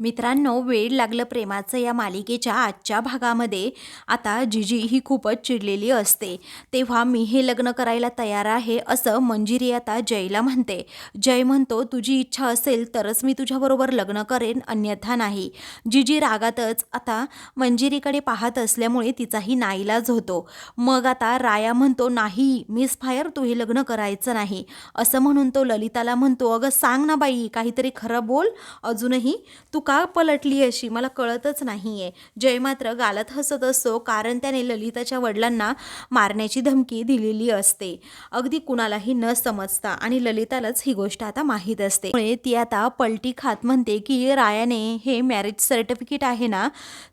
मित्रांनो वेळ लागलं प्रेमाचं या मालिकेच्या आजच्या भागामध्ये. आता जिजी ही खूपच चिडलेली असते. तेव्हा मी हे लग्न करायला तयार आहे असं मंजिरी आता जयला म्हणते. जय म्हणतो तुझी इच्छा असेल तरच मी तुझ्याबरोबर लग्न करेन अन्यथा नाही. जिजी रागातच आता मंजिरीकडे पाहत असल्यामुळे तिचाही नाईलाज होतो. मग आता राया म्हणतो नाही मिस फायर तू हे लग्न करायचं नाही. असं म्हणून तो ललिताला म्हणतो अगं सांग ना बाई काहीतरी खरं बोल अजूनही तू का पलटली अशी? मला कळतच नाही आहे जय मात्र गालत हसत असतो कारण त्याने ललिताच्या वडिलांना मारण्याची धमकी दिलेली असते. अगदी कुणालाही न समजता आणि ललितालाच ही गोष्ट आता माहीत असते. त्यामुळे ती आता पलटी खात म्हणते की रायाने हे मॅरेज सर्टिफिकेट आहे ना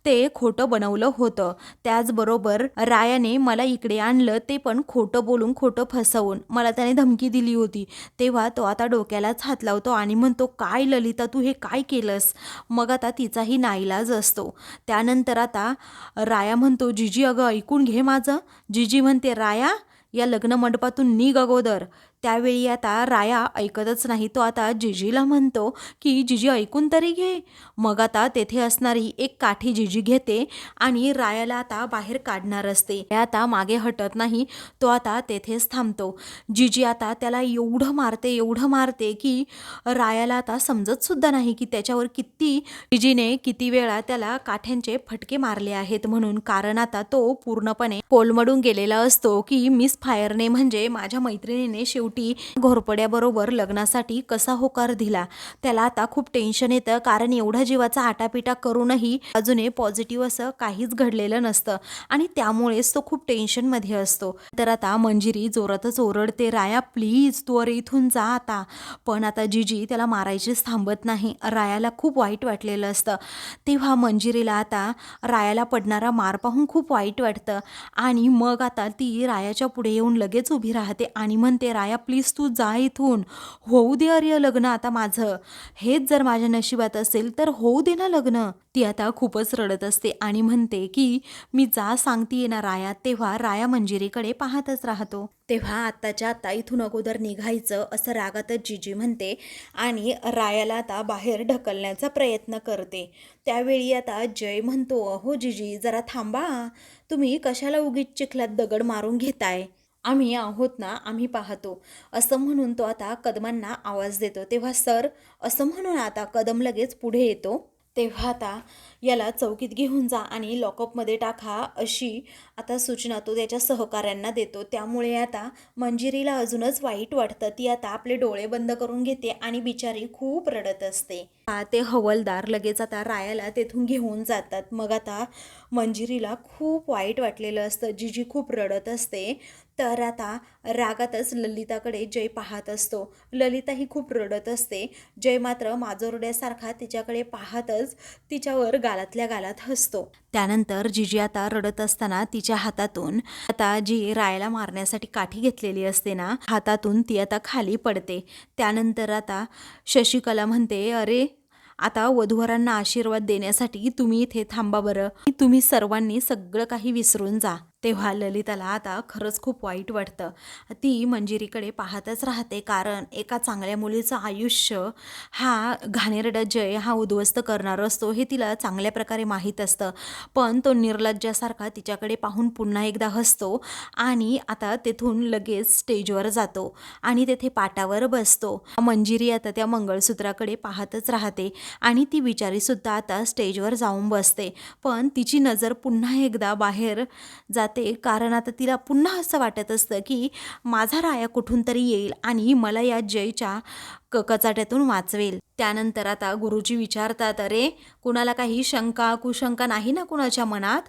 ते खोटं बनवलं होतं. त्याचबरोबर रायाने मला इकडे आणलं ते पण खोटं बोलून खोटं फसवून. मला त्याने धमकी दिली होती. तेव्हा तो आता डोक्यालाच हात लावतो आणि म्हणतो काय ललिता तू हे काय केलंस? मग आता तिचाही नाईलाज असतो. त्यानंतर आता राया म्हणतो जिजी अगं ऐकून घे माझं. जिजी म्हणते राया या लग्न मंडपातून निघ अगोदर. त्यावेळी आता राया ऐकतच नाही. तो आता जिजीला म्हणतो की जिजी ऐकून तरी घे. मग आता तेथे असणारी एक काठी जिजी घेते आणि रायाला आता बाहेर काढणार असते. आता मागे हटत नाही तो आता तेथेच थांबतो. जिजी आता त्याला एवढं मारते एवढं मारते की रायाला आता समजत सुद्धा नाही की त्याच्यावर किती जिजीने किती वेळा त्याला काठ्यांचे फटके मारले आहेत. म्हणून कारण आता तो पूर्णपणे कोलमडून गेलेला असतो की मिस फायरने म्हणजे माझ्या मैत्रिणीने शेवटी घोरपड्याबरोबर लग्नासाठी कसा होकार दिला? त्याला आता खूप टेन्शन येतं. कारण एवढा जीवाचा आटापिटा करूनही अजूनही पॉझिटिव्ह असं काहीच घडलेलं नसतं. आणि त्यामुळेच तो खूप टेन्शनमध्ये असतो. तर आता मंजिरी जोरातच ओरडते राया प्लीज तू अरे इथून जा आता. पण आता जिजी त्याला मारायचीच थांबत नाही. रायाला खूप वाईट वाटलेलं असतं. तेव्हा मंजिरीला आता रायाला पडणारा मार पाहून खूप वाईट वाटतं. आणि मग आता ती रायाच्या पुढे येऊन लगेच उभी राहते आणि म्हणते राया प्लीज तू जा इथून. होऊ दे अर्य लग्न आता माझं. हेच जर माझ्या नशिबात असेल तर होऊ दे ना लग्न. ती आता खूपच रडत असते आणि म्हणते की मी जा सांगते ना राया. तेव्हा राया मंजिरीकडे पाहतच राहतो. तेव्हा आत्ताच्या आता इथून अगोदर निघायचं असं रागातच जिजी म्हणते आणि रायाला आता बाहेर ढकलण्याचा प्रयत्न करते. त्यावेळी आता जय म्हणतो अहो जिजी जरा थांबा. तुम्ही कशाला उगीच चिखलात दगड मारून घेताय? आम्ही आहोत ना आम्ही पाहतो. असं म्हणून तो आता कदमांना आवाज देतो. तेव्हा सर असं म्हणून आता कदम लगेच पुढे येतो. तेव्हा आता याला चौकीत घेऊन जा आणि लॉकअपमध्ये टाका अशी आता सूचना तो त्याच्या सहकाऱ्यांना देतो. त्यामुळे आता मंजिरीला अजूनच वाईट वाटतं. ती आता आपले डोळे बंद करून घेते आणि बिचारी खूप रडत असते. ते हवलदार लगेच आता रायाला तेथून घेऊन जातात. मग आता मंजिरीला खूप वाईट वाटलेलं असतं. जी जी खूप रडत असते. तर आता रागातच ललिताकडे जय पाहत असतो. ललिता ही खूप रडत असते. जय मात्र माजोरड्यासारखा तिच्याकडे पाहतच तिच्यावर गालातल्या गालात हसतो. त्यानंतर जिजी आता रडत असताना तिच्या हातातून आता जी रायला मारण्यासाठी काठी घेतलेली असते ना हातातून ती आता खाली पडते. त्यानंतर आता शशिकला म्हणते अरे आता वधूवरांना आशीर्वाद देण्यासाठी तुम्ही इथे थांबा बरं. तुम्ही सर्वांनी सगळं काही विसरून जा. तेव्हा ललिताला आता खरंच खूप वाईट वाटतं. ती मंजिरीकडे पाहतच राहते कारण एका चांगल्या मुलीचं आयुष्य हा घाणेरडा जय हा उद्ध्वस्त करणार असतो हे तिला चांगल्या प्रकारे माहीत असतं. पण तो निर्लज्जासारखा तिच्याकडे पाहून पुन्हा एकदा हसतो आणि आता तेथून लगेच स्टेजवर जातो आणि तेथे पाटावर बसतो. मंजिरी आता त्या मंगळसूत्राकडे पाहतच राहते आणि ती बिचारीसुद्धा आता स्टेजवर जाऊन बसते. पण तिची नजर पुन्हा एकदा बाहेर जात कारण आता तिला पुन्हा असं वाटत असतं की माझा राया कुठून तरी येईल आणि मला या जयच्या क कचाट्यातून वाचवेल. त्यानंतर आता गुरुजी विचारतात अरे कुणाला काही शंका कुशंका नाही ना कुणाच्या मनात?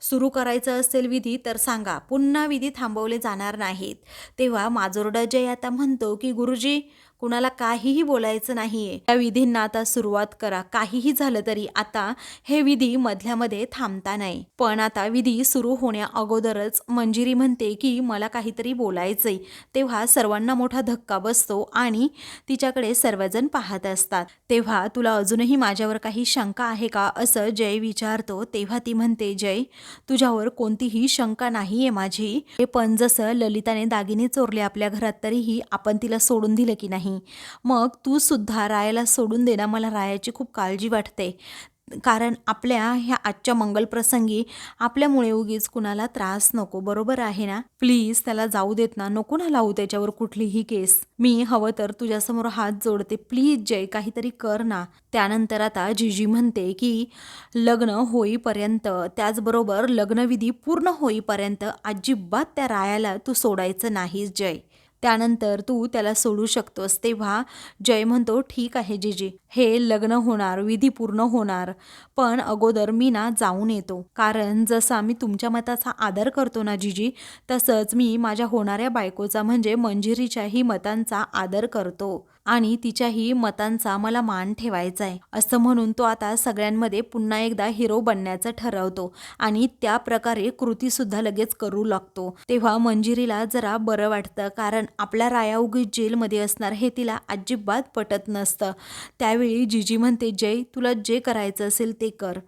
सुरू करायचं असेल विधी तर सांगा. पुन्हा विधी थांबवले जाणार नाहीत. तेव्हा माजोरडा जय आता म्हणतो की गुरुजी कुणाला काहीही बोलायचं नाहीये. या विधींना आता सुरुवात करा. काहीही झालं तरी आता हे विधी मधल्यामध्ये थांबता नाही. पण आता विधी सुरू होण्या अगोदरच मंजिरी म्हणते की मला काहीतरी बोलायचंय. तेव्हा सर्वांना मोठा धक्का बसतो आणि तिच्याकडे सर्वजण पाहत असतात. तेव्हा तुला अजूनही माझ्यावर काही शंका आहे का? असं जय विचारतो. तेव्हा ती म्हणते जय तुझ्यावर कोणतीही शंका नाहीये माझी. हे पण जसं ललिताने दागिने चोरले आपल्या घरात तरीही आपण तिला सोडून दिलं की नाही? नाही. मग तू सुद्धा रायाला सोडून दे ना मला रायाची खूप काळजी वाटते. कारण आपल्या ह्या आजच्या मंगलप्रसंगी आपल्यामुळे उगीच कुणाला त्रास नको बरोबर आहे ना? प्लीज त्याला जाऊ देत ना नको ना लावू त्याच्यावर कुठलीही केस. मी हवं तर तुझ्यासमोर हात जोडते प्लीज जय काहीतरी कर ना. त्यानंतर आता जिजी म्हणते की लग्न होईपर्यंत त्याचबरोबर लग्नविधी पूर्ण होईपर्यंत अजिबात त्या रायाला तू सोडायचं नाहीस जय. त्यानंतर तू त्याला सोडू शकतोस तेव्हा जय म्हणतो ठीक आहे जीजी. हे लग्न होणार विधी पूर्ण होणार. पण अगोदर मी ना जाऊन येतो. कारण जसं मी तुमच्या मताचा आदर करतो ना जीजी तसंच मी माझ्या होणाऱ्या बायकोचा म्हणजे मंजिरीच्याही मतांचा आदर करतो. आणि तिच्याही मतांचा मला मान ठेवायचा आहे असं म्हणून तो आता सगळ्यांमध्ये पुन्हा एकदा हिरो बनण्याचं ठरवतो आणि त्या प्रकारे कृतीसुद्धा लगेच करू लागतो. तेव्हा मंजिरीला जरा बरं वाटतं कारण आपल्या राया उगीच जेलमध्ये असणार हे तिला अजिबात पटत नसतं. त्यावेळी जिजी म्हणते जय तुला जे करायचं असेल ते कर.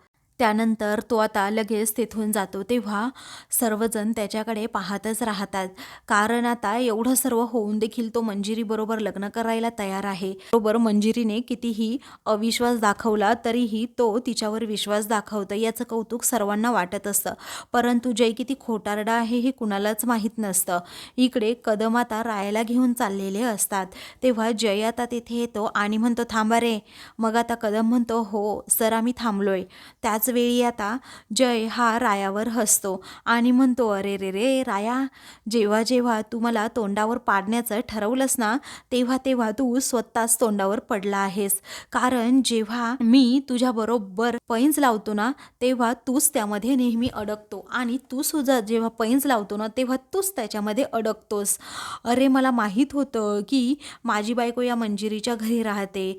त्यानंतर तो आता लगेच तिथून जातो तेव्हा सर्वजण त्याच्याकडे पाहतच राहतात. कारण आता एवढं सर्व होऊन देखील तो मंजिरीबरोबर लग्न करायला तयार आहे. बरोबर मंजिरीने कितीही अविश्वास दाखवला तरीही तो तिच्यावर विश्वास दाखवतो याचं कौतुक सर्वांना वाटत असतं. परंतु जय किती खोटारडा आहे हे कुणालाच माहीत नसतं. इकडे कदम आता रायाला घेऊन चाललेले असतात. तेव्हा जय आता तिथे येतो आणि म्हणतो थांबा रे. मग आता कदम म्हणतो हो सर आम्ही थांबलोय. त्याच वेळी आता जय हा रायावर हसतो आणि म्हणतो अरे रे रे राया जेव्हा जेव्हा तू मला तोंडावर पाडण्याचं ठरवलंस ना तेव्हा तेव्हा तू स्वतःच तोंडावर पडला आहेस. कारण जेव्हा मी तुझ्याबरोबर पैंज लावतो ना तेव्हा तूच त्यामध्ये नेहमी अडकतो. आणि तू सुद्धा जेव्हा पैंज लावतो ना तेव्हा तूच त्याच्यामध्ये अडकतोस. अरे मला माहीत होतं की माझी बायको या मंजिरीच्या घरी राहते.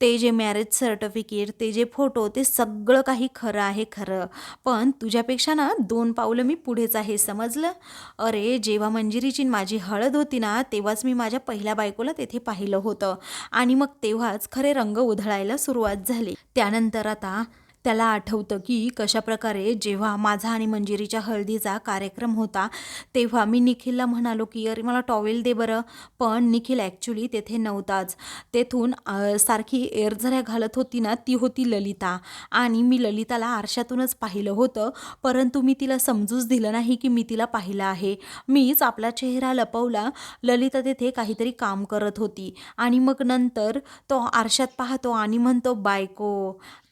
ते जे मॅरेज सर्टिफिकेट ते जे फोटो ते सगळं काही खरं आहे खरं. पण तुझ्यापेक्षा ना दोन पावलं मी पुढेच आहे समजलं? अरे जेव्हा मंजिरीची माझी हळद होती ना तेव्हाच मी माझ्या पहिल्या बायकोला तेथे पाहिलं होतं. आणि मग तेव्हाच खरे रंग उधळायला सुरुवात झाली. त्यानंतर आता त्याला आठवतं की कशाप्रकारे जेव्हा माझा आणि मंजिरीच्या हळदीचा कार्यक्रम होता तेव्हा मी निखिलला म्हणालो की अरे मला टॉवेल दे बरं. पण निखिल ॲक्च्युली तेथे नव्हताच. तेथून सारखी एअरझऱ्या घालत होती ना ती होती ललिता. आणि मी ललिताला आरशातूनच पाहिलं होतं परंतु मी तिला समजूच दिलं नाही की मी तिला पाहिलं आहे. मीच आपला चेहरा लपवला ललिता तेथे काहीतरी काम करत होती. आणि मग नंतर तो आरशात पाहतो आणि म्हणतो बायको.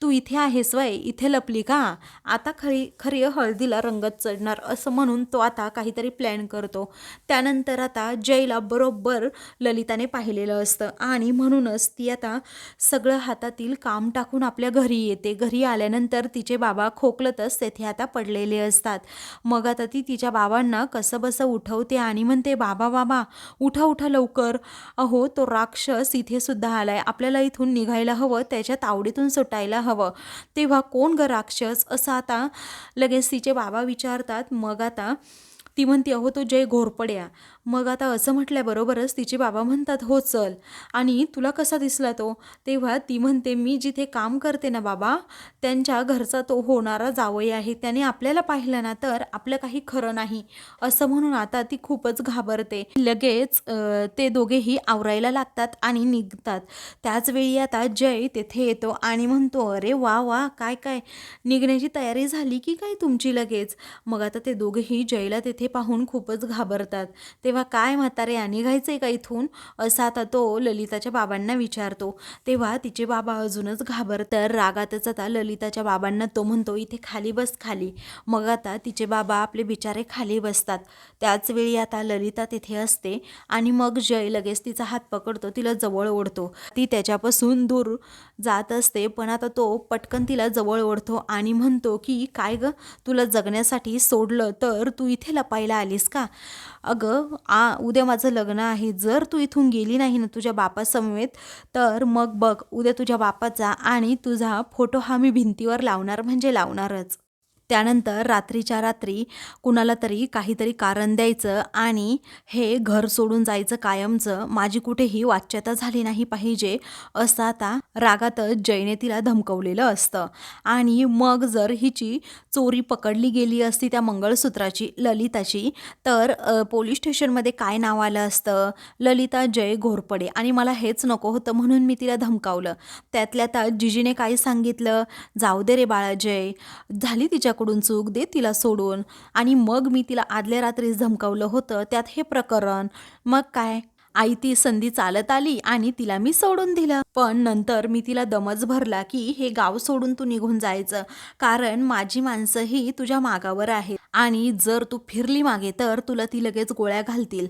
तू इथे आहेस वय इथे लपली का? आता खरी खरी हळदीला रंगत चढणार. असं म्हणून तो आता काहीतरी प्लॅन करतो. त्यानंतर आता जयला बरोबर ललिताने पाहिलेलं असतं आणि म्हणूनच ती आता सगळं हातातील काम टाकून आपल्या घरी येते. घरी आल्यानंतर तिचे बाबा खोकलतच तेथे आता पडलेले असतात. मग आता ती तिच्या बाबांना कसं बसं उठवते आणि म्हणते बाबा बाबा उठा उठा लवकर. अहो तो राक्षस इथे सुद्धा आलाय. आपल्याला इथून निघायला हवं त्याच्या तावडीतून सुटायला हवं हवं. तेव्हा कोण ग राक्षस? असं आता लगेच तिचे बाबा विचारतात. मग आता ती म्हणते अहो तो जय घोरपड्या. मग आता असं म्हटल्याबरोबरच तिचे बाबा म्हणतात हो चल. आणि तुला कसा दिसला तो? तेव्हा ती म्हणते मी जिथे काम करते ना बाबा त्यांच्या घरचा तो होणारा जावई आहे. त्याने आपल्याला पाहिलं ना तर आपलं काही खरं नाही. असं म्हणून आता ती खूपच घाबरते. लगेच ते दोघेही आवरायला लागतात आणि निघतात. त्याचवेळी आता जय तेथे येतो आणि म्हणतो अरे वा वा काय काय? निघण्याची तयारी झाली की काय तुमची लगेच? मग आता ते दोघेही जयला तेथे पाहून खूपच घाबरतात. तेव्हा काय म्हातारे निघायचं आहे का इथून? असा आता तो ललिताच्या बाबांना विचारतो. तेव्हा तिचे बाबा अजूनच घाबरतर रागातच आता ललिताच्या बाबांना तो म्हणतो इथे खाली बस खाली. मग आता तिचे बाबा आपले बिचारे खाली बसतात. त्याचवेळी आता ललिता तिथे असते आणि मग जय लगेच तिचा हात पकडतो तिला जवळ ओढतो. ती त्याच्यापासून दूर जात असते पण आता तो पटकन तिला जवळ ओढतो आणि म्हणतो की काय ग? तुला जगण्यासाठी सोडलं तर तू इथे लपायला आलीस का? अगं आ उद्या माझं लग्न आहे. जर तू इथून गेली नाही ना तुझ्या बापासमवेत तर मग बघ उद्या तुझ्या बापाचा आणि तुझा फोटो हा मी भिंतीवर लावणार म्हणजे लावणारच. त्यानंतर रात्रीच्या रात्री कुणाला तरी काहीतरी कारण द्यायचं आणि हे घर सोडून जायचं कायमचं माझी कुठेही वाच्यता झाली नाही पाहिजे असं आता रागातच जयने तिला धमकवलेलं असतं. आणि मग जर हिची चोरी पकडली गेली असती त्या मंगळसूत्राची ललिताची तर पोलीस स्टेशनमध्ये काय नाव आलं असतं? ललिता जय घोरपडे. आणि मला हेच नको होतं म्हणून मी तिला धमकावलं. त्यातल्या त्यात जिजीने काय सांगितलं? जाऊ दे रे बाळा जय. झाली तिच्या तिच्याकडून चूक दे तिला सोडून. आणि मग मी तिला आदल्या रात्रीच धमकावलं होतं त्यात हे प्रकरण. मग काय? आई ती संधी चालत आली आणि तिला मी सोडून दिलं. पण नंतर मी तिला दमच भरला की हे गाव सोडून तू निघून जायचं. कारण माझी माणसं ही तुझ्या मागावर आहेत. आणि जर तू फिरली मागे तर तुला ती लगेच गोळ्या घालतील.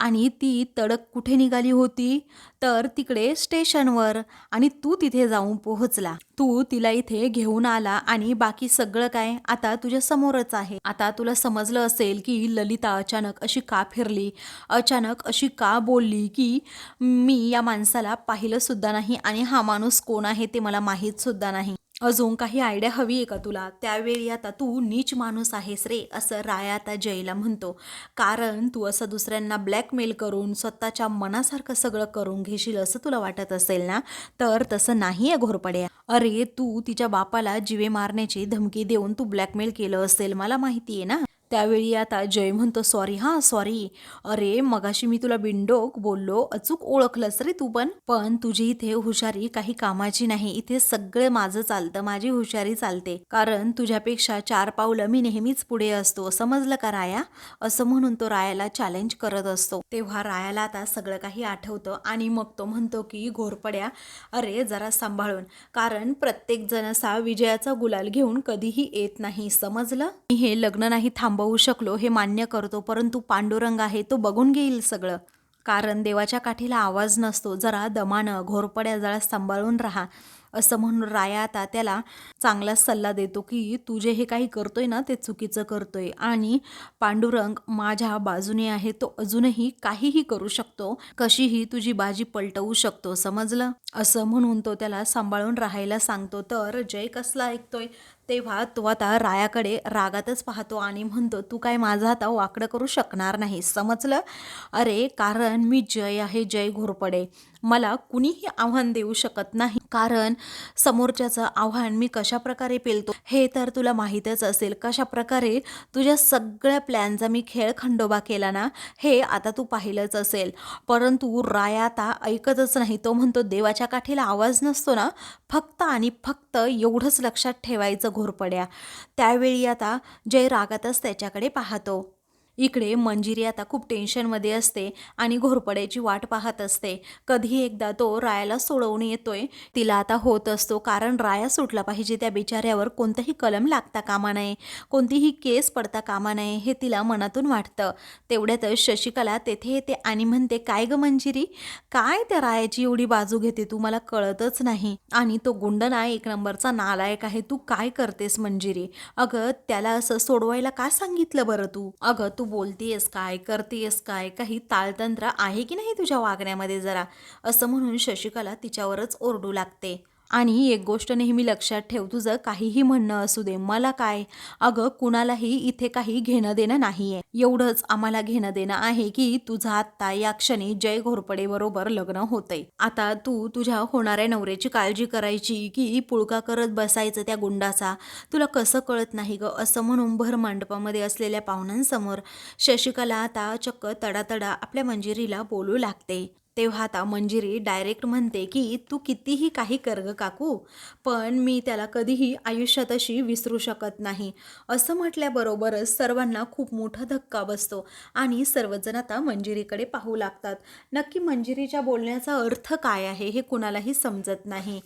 आणि ती तडक कुठे निघाली होती? तर तिकडे स्टेशनवर. आणि तू तिथे जाऊन पोहोचला. तू तिला इथे घेऊन आला आणि बाकी सगळं काय आता तुझ्या समोरच आहे. आता तुला समजलं असेल की ललिता अचानक अशी का फिरली? अचानक अशी का बोलली की मी या माणसाला पाहिलं सुद्धा नाही आणि हा माणूस कोण आहे ते मला माहीत सुद्धा नाही. अजून काही आयडिया हवी आहे का तुला? त्यावेळी आता तू नीच माणूस आहेस रे असं राया आता जयला म्हणतो. कारण तू असं दुसऱ्यांना ब्लॅकमेल करून स्वतःच्या मनासारखं सगळं करून घेशील असं तुला वाटत असेल ना? तर तसं नाही आहे घोरपड्या अरे तू तिच्या बापाला जिवे मारण्याची धमकी देऊन तू ब्लॅकमेल केलं असेल मला माहिती आहे ना? त्यावेळी आता जय म्हणतो सॉरी हां सॉरी अरे मगाशी मी तुला बिंडोक बोललो. अचूक ओळखलंस रे तू पण. पण तुझी इथे हुशारी काही कामाची नाही. इथे सगळं माझं चालतं. माझी हुशारी चालते. कारण तुझ्यापेक्षा चार पावलं मी नेहमीच पुढे असतो. समजलं का राया? असं म्हणून तो रायाला चॅलेंज करत असतो. तेव्हा रायाला आता सगळं काही आठवतं आणि मग तो म्हणतो की घोरपड्या अरे जरा सांभाळून. कारण प्रत्येक जण असा विजयाचा गुलाल घेऊन कधीही येत नाही. समजलं? मी हे लग्न नाही थांब थांबवू शकलो हे मान्य करतो परंतु पांडुरंग आहे तो बघून घेईल सगळं. कारण देवाच्या काठीला आवाज नसतो जरा दमानं घोरपड्या जरा सांभाळून राहा. असं म्हणून राया आता त्याला चांगला सल्ला देतो की तू जे हे काही करतोय ना ते चुकीचं करतोय. आणि पांडुरंग माझ्या बाजूने आहे तो अजूनही काहीही करू शकतो. कशीही तुझी बाजी पलटवू शकतो समजलं? असं म्हणून तो त्याला सांभाळून राहायला सांगतो. तर जय कसला ऐकतोय? तेव्हा तो आता रायाकडे रागातच पाहतो आणि म्हणतो तू काय माझा आता वाकडं करू शकणार नाही समजलं? अरे कारण मी जय आहे जय घोरपडे. मला कुणीही आव्हान देऊ शकत नाही. कारण समोरच्याचं आव्हान मी कशा प्रकारे पेलतो हे तर तुला माहीतच असेल. कशा प्रकारे तुझ्या सगळ्या प्लॅनचा मी खेळ खंडोबा केला ना हे आता तू पाहिलंच असेल. परंतु राया आता ऐकतच नाही. तो म्हणतो देवाच्या काठीला आवाज नसतो ना फक्त आणि फक्त एवढंच लक्षात ठेवायचं घोरपड्या. त्यावेळी आता जय रागातच त्याच्याकडे पाहतो. इकडे मंजिरी आता खूप टेन्शनमध्ये असते आणि घोरपड्याची वाट पाहत असते. कधी एकदा तो रायाला सोडवून येतोय. तिला आता होत असतो कारण राया सुटला पाहिजे त्या बिचाऱ्यावर. कोणतंही कलम लागता कामा नये. कोणतीही केस पडता कामा नये हे तिला मनातून वाटतं. तेवढ्यातच शशिकला तेथे येते आणि म्हणते काय ग मंजिरी? काय त्या रायाची एवढी बाजू घेते तू? मला कळतच नाही. आणि तो गुंड ना एक नंबरचा नालायक आहे. तू काय करतेस मंजिरी? अगं त्याला असं सोडवायला का सांगितलं बरं तू? अगं तू बोलतेयस काय? करतेयस काय? काही ताळतंत्र आहे की नाही तुझ्या वागण्यामध्ये जरा? असं म्हणून शशिकला तिच्यावरच ओरडू लागते. आणि एक गोष्ट नेहमी लक्षात ठेव तुझं काहीही म्हणणं असू दे मला काय? अगं कुणालाही इथे काही घेणं देणं नाहीये. एवढंच आम्हाला घेणं देणं आहे की तुझं आत्ता या क्षणी जय घोरपडे बरोबर लग्न होतंय. आता तू तुझ्या होणाऱ्या नवऱ्याची काळजी करायची की पुळका करत बसायचं त्या गुंडाचा? तुला कसं कळत नाही ग? असं म्हणून भर मंडपामध्ये असलेल्या पाहुण्यांसमोर शशिकला आता चक्क तडातडा आपल्या मंजिरीला बोलू लागते. तेव्हा आता मंजिरी डायरेक्ट म्हणते की तू कितीही काही कर ग काकू पण मी त्याला कधीही आयुष्यात अशी विसरू शकत नाही. असं म्हटल्याबरोबरच सर्वांना खूप मोठा धक्का बसतो आणि सर्वजण आता मंजिरीकडे पाहू लागतात. नक्की मंजिरीच्या बोलण्याचा अर्थ काय आहे हे कुणालाही समजत नाही.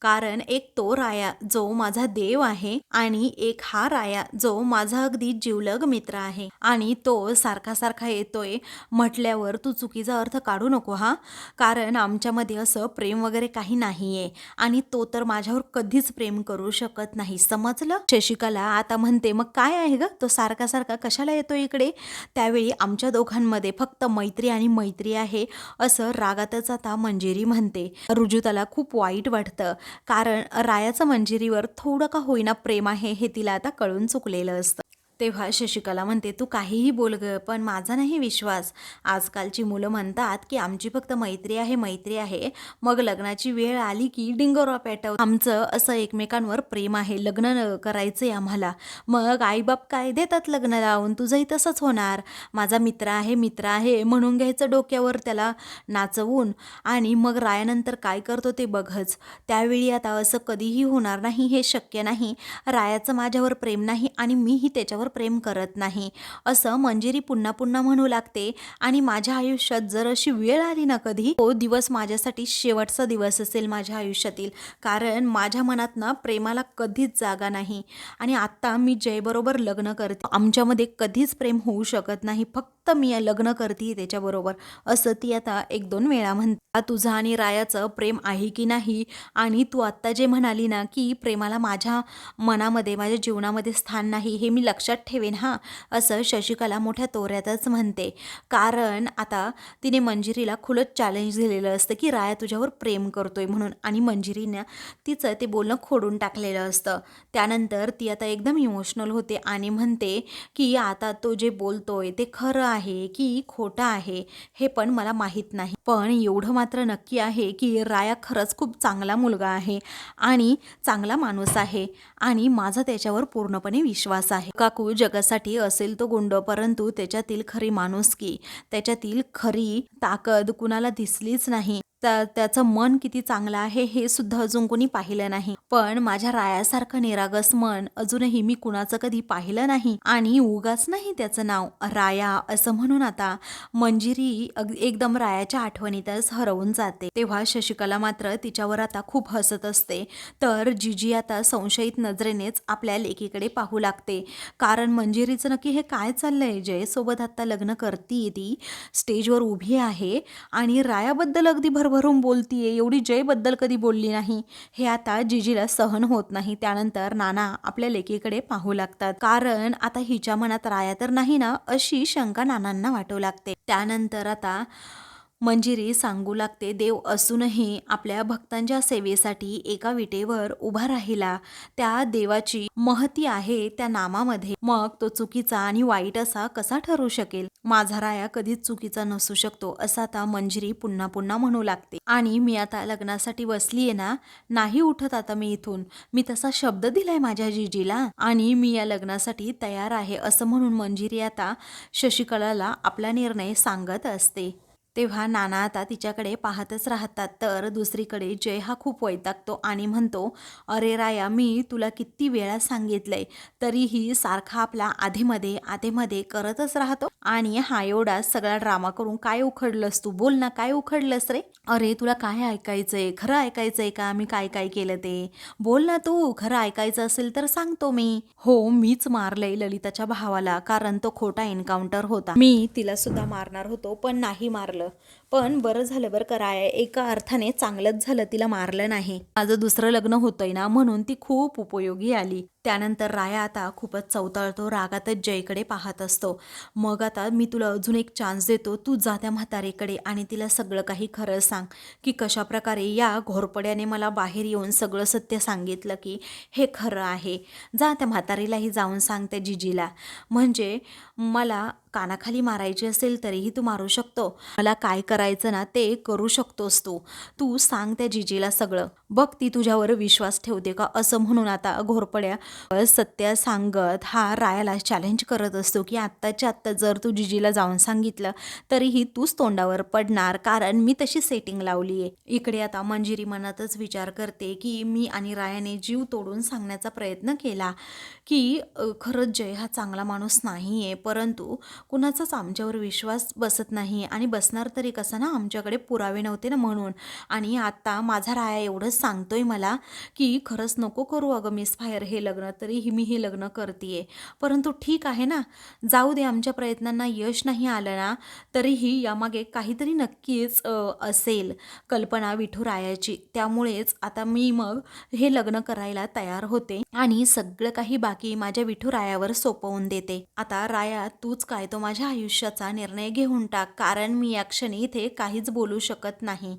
कारण एक तो राया जो माझा देव आहे आणि एक हा राया जो माझा अगदी जिवलग मित्र आहे. आणि तो सारखा सारखा येतोय म्हटल्यावर तू चुकीचा अर्थ काढू नको हा. कारण आमच्यामध्ये असं प्रेम वगैरे काही नाहीये. आणि तो तर माझ्यावर कधीच प्रेम करू शकत नाही. समजलं? शशिकला आता म्हणते मग काय आहे ग? तो सारखा सारखा कशाला येतो इकडे? त्यावेळी आमच्या दोघांमध्ये फक्त मैत्री आणि मैत्री आहे असं रागातच आता मंजिरी म्हणते. रुजुताला खूप वाईट वाटतं. कारण रायाचं मंजिरीवर थोडं का होईना प्रेम आहे हे तिला आता कळून चुकलेलं असतं. तेव्हा शशिकला म्हणते तू काहीही बोल ग पण माझा नाही विश्वास. आजकालची मुलं म्हणतात की आमची फक्त मैत्री आहे मैत्री आहे. मग लग्नाची वेळ आली की डिंगोरा पेटव. आमचं असं एकमेकांवर प्रेम आहे. लग्न करायचं आहे आम्हाला. मग आईबाप काय देतात लग्न लावून? तुझंही तसंच होणार. माझा मित्र आहे मित्र आहे म्हणून घ्यायचं डोक्यावर त्याला नाचवून. आणि मग रायानंतर काय करतो ते बघच. त्यावेळी आता असं कधीही होणार नाही हे शक्य नाही. रायाचं माझ्यावर प्रेम नाही आणि मीही त्याच्यावर प्रेम करत नाही. असं मंजिरी पुन्हा पुन्हा म्हणू लागते. आणि माझ्या आयुष्यात जर अशी वेळ आली ना कधी तो दिवस माझ्यासाठी शेवटचा दिवस असेल माझ्या आयुष्यातील. कारण माझ्या मनात ना प्रेमाला कधीच जागा नाही. आणि आत्ता मी जयबरोबर लग्न करते. आमच्यामध्ये कधीच प्रेम होऊ शकत नाही. फक्त फक्त मी लग्न करते त्याच्याबरोबर. असं ती आता एक दोन वेळा म्हणता. तुझं आणि रायाचं प्रेम आहे की नाही? आणि तू आत्ता जे म्हणाली ना की प्रेमाला माझ्या मनामध्ये माझ्या जीवनामध्ये स्थान नाही हे मी लक्षात ठेवेन हां असं शशिकला मोठ्या तोऱ्यातच म्हणते. कारण आता तिने मंजिरीला खुलत चॅलेंज दिलेलं असतं की राया तुझ्यावर प्रेम करतोय म्हणून. आणि मंजिरीनं तिचं ते बोलणं खोडून टाकलेलं असतं. त्यानंतर ती आता एकदम इमोशनल होते आणि म्हणते की आता तो जे बोलतोय ते खरं आहे की खोटं आहे हे पण मला माहीत नाही. पण एवढं मात्र नक्की आहे की राया खरंच खूप चांगला मुलगा आहे आणि चांगला माणूस आहे आणि माझा त्याच्यावर पूर्णपणे विश्वास आहे. काकू जगासाठी असेल तो गुंड परंतु त्याच्यातील खरी माणुसकी त्याच्यातील खरी ताकद कुणाला दिसलीच नाही. त्या त्याचं मन किती चांगलं आहे हे सुद्धा अजून कोणी पाहिलं नाही. पण माझ्या रायासारखं निरागस मन अजूनही मी कुणाचं कधी पाहिलं नाही आणि उगाच नाही त्याचं नाव. राया असं म्हणून आता मंजिरी एकदम रायाच्या आठवणीतच हरवून जाते. तेव्हा शशिकला मात्र तिच्यावर आता खूप हसत असते. तर जिजी आता संशयित नजरेनेच आपल्या लेकीकडे पाहू लागते. कारण मंजिरीचं नक्की हे काय चाललंय? जय सोबत आता लग्न करतीये ती स्टेजवर उभी आहे आणि रायाबद्दल अगदी भरभरून बोलतीये एवढी जयबद्दल कधी बोलली नाही. हे आता जिजीला सहन होत नाही. त्यानंतर नाना आपल्या लेकीकडे पाहू लागतात. कारण आता हिच्या मनात राया तर नाही ना अशी शंका नानांना वाटू लागते. त्यानंतर आता मंजिरी सांगू लागते देव असूनही आपल्या भक्तांच्या सेवेसाठी एका विटेवर उभा राहिला. त्या देवाची महती आहे त्या नामामध्ये. मग तो चुकीचा आणि वाईट असा कसा ठरू शकेल? माझा राया कधीच चुकीचा नसू शकतो असं आता मंजिरी पुन्हा पुन्हा म्हणू लागते. आणि मी आता लग्नासाठी बसलीये ना नाही उठत आता मी इथून. मी तसा शब्द दिलाय माझ्या जिजीला. आणि मी या लग्नासाठी तयार आहे असं म्हणून मंजिरी आता शशिकलाला आपला निर्णय सांगत असते. तेव्हा नाना आता तिच्याकडे पाहतच राहतात. तर दुसरीकडे जय हा खूप वैतागतो आणि म्हणतो अरे राया मी तुला किती वेळा सांगितलंय तरीही सारखा आपला आधेमध्ये आधेमध्ये करतच राहतो. आणि हा एवढा सगळा ड्रामा करून काय उखडलंस तू? बोल ना काय उखडलंस रे? अरे तुला काय ऐकायचंय? खरं ऐकायचंय का? मी काय काय केलं ते? बोल ना तू खरं ऐकायचं असेल तर सांगतो मी. हो मीच मारलंय ललिताच्या भावाला कारण तो खोटा एन्काउंटर होता. मी तिला सुद्धा मारणार होतो पण नाही मारलं. particular पण बरं झालं बरं कराय एका अर्थाने चांगलंच झालं तिला मारलं नाही. माझं दुसरं लग्न होतंय ना म्हणून ती खूप उपयोगी आली. त्यानंतर राया आता खूपच चवताळतो रागातच जयकडे पाहत असतो. मग आता मी तुला अजून एक चान्स देतो. तू जा त्या म्हातारीकडे आणि तिला सगळं काही खरं सांग. की कशा प्रकारे या घोरपड्याने मला बाहेर येऊन सगळं सत्य सांगितलं की हे खरं आहे. जा त्या म्हातारीलाही जाऊन सांग त्या जिजीला. म्हणजे मला कानाखाली मारायची असेल तरीही तू मारू शकतो. मला काय कर करायचं ना ते करू शकतोस तू. तू सांग त्या जिजीला सगळं. बघ ती तुझ्यावर विश्वास ठेवते का? असं म्हणून आता घोरपड्या सत्य सांगत हा रायाला चॅलेंज करत असतो की आत्ताच्या आत्ता जर तू जिजीला जाऊन सांगितलं तरीही तूच तोंडावर पडणार. कारण मी तशी सेटिंग लावली आहे इकडे आता मंजिरी मनातच विचार करते की मी आणि रायाने जीव तोडून सांगण्याचा प्रयत्न केला की खरंच जय हा चांगला माणूस नाही आहे परंतु कुणाचाच आमच्यावर विश्वास बसत नाही आणि बसणार तरी कसं? ना आमच्याकडे पुरावे नव्हते ना म्हणून. आणि आता माझा राया एवढंच सांगतोय मला की खरंच नको करू अगं मिस फायर हे लग्न तरीही मी हे लग्न करते परंतु ठीक आहे ना. जाऊ दे आमच्या प्रयत्नांना यश नाही आलं ना तरीही यामागे काहीतरी नक्कीच असेल कल्पना विठुरायाची त्यामुळेच आता मी मग हे लग्न करायला तयार होते आणि सगळं काही बाकी माझ्या विठुरायावर सोपवून देते. आता राया तूच काय तो माझ्या आयुष्याचा निर्णय घेऊन टाक. कारण मी या क्षणी इथे काहीच बोलू शकत नाही.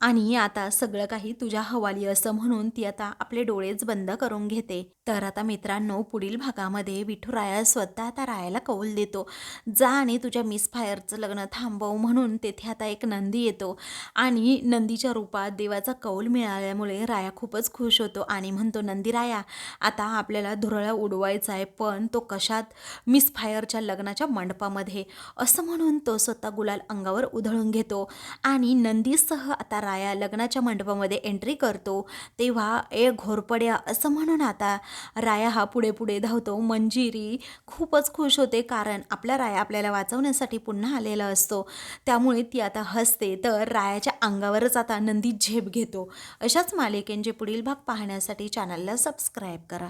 आणि आता सगळं काही तुझ्या हवाली असं म्हणून ती आता आपले डोळेच बंद करून घेते. तर आता मित्रांनो पुढील भागामध्ये विठुराया स्वतः आता रायाला कौल देतो. जा आणि तुझ्या मिस फायरचं लग्न थांबव म्हणून तेथे आता एक नंदी येतो. आणि नंदीच्या रूपात देवाचा कौल मिळाल्यामुळे राया खूपच खुश होतो आणि म्हणतो नंदी राया आता आपल्याला धुरळा उडवायचा आहे पण तो कशात? मिस फायरच्या लग्नाच्या मंडपामध्ये. असं म्हणून तो स्वतः गुलाल अंगावर उधळून घेतो. आणि नंदीसह आता राया लग्नाच्या मंडपामध्ये एंट्री करतो तेव्हा ए घोरपड्या असं म्हणून आता राया हा पुढे पुढे धावतो. मंजिरी खूपच खुश होते कारण आपला राया आपल्याला वाचवण्यासाठी पुन्हा आलेला असतो. त्यामुळे ती आता हसते तर रायाच्या अंगावरच आता नंदी झेप घेतो. अशाच मालिकेंचे पुढील भाग पाहण्यासाठी चॅनलला सबस्क्राईब करा.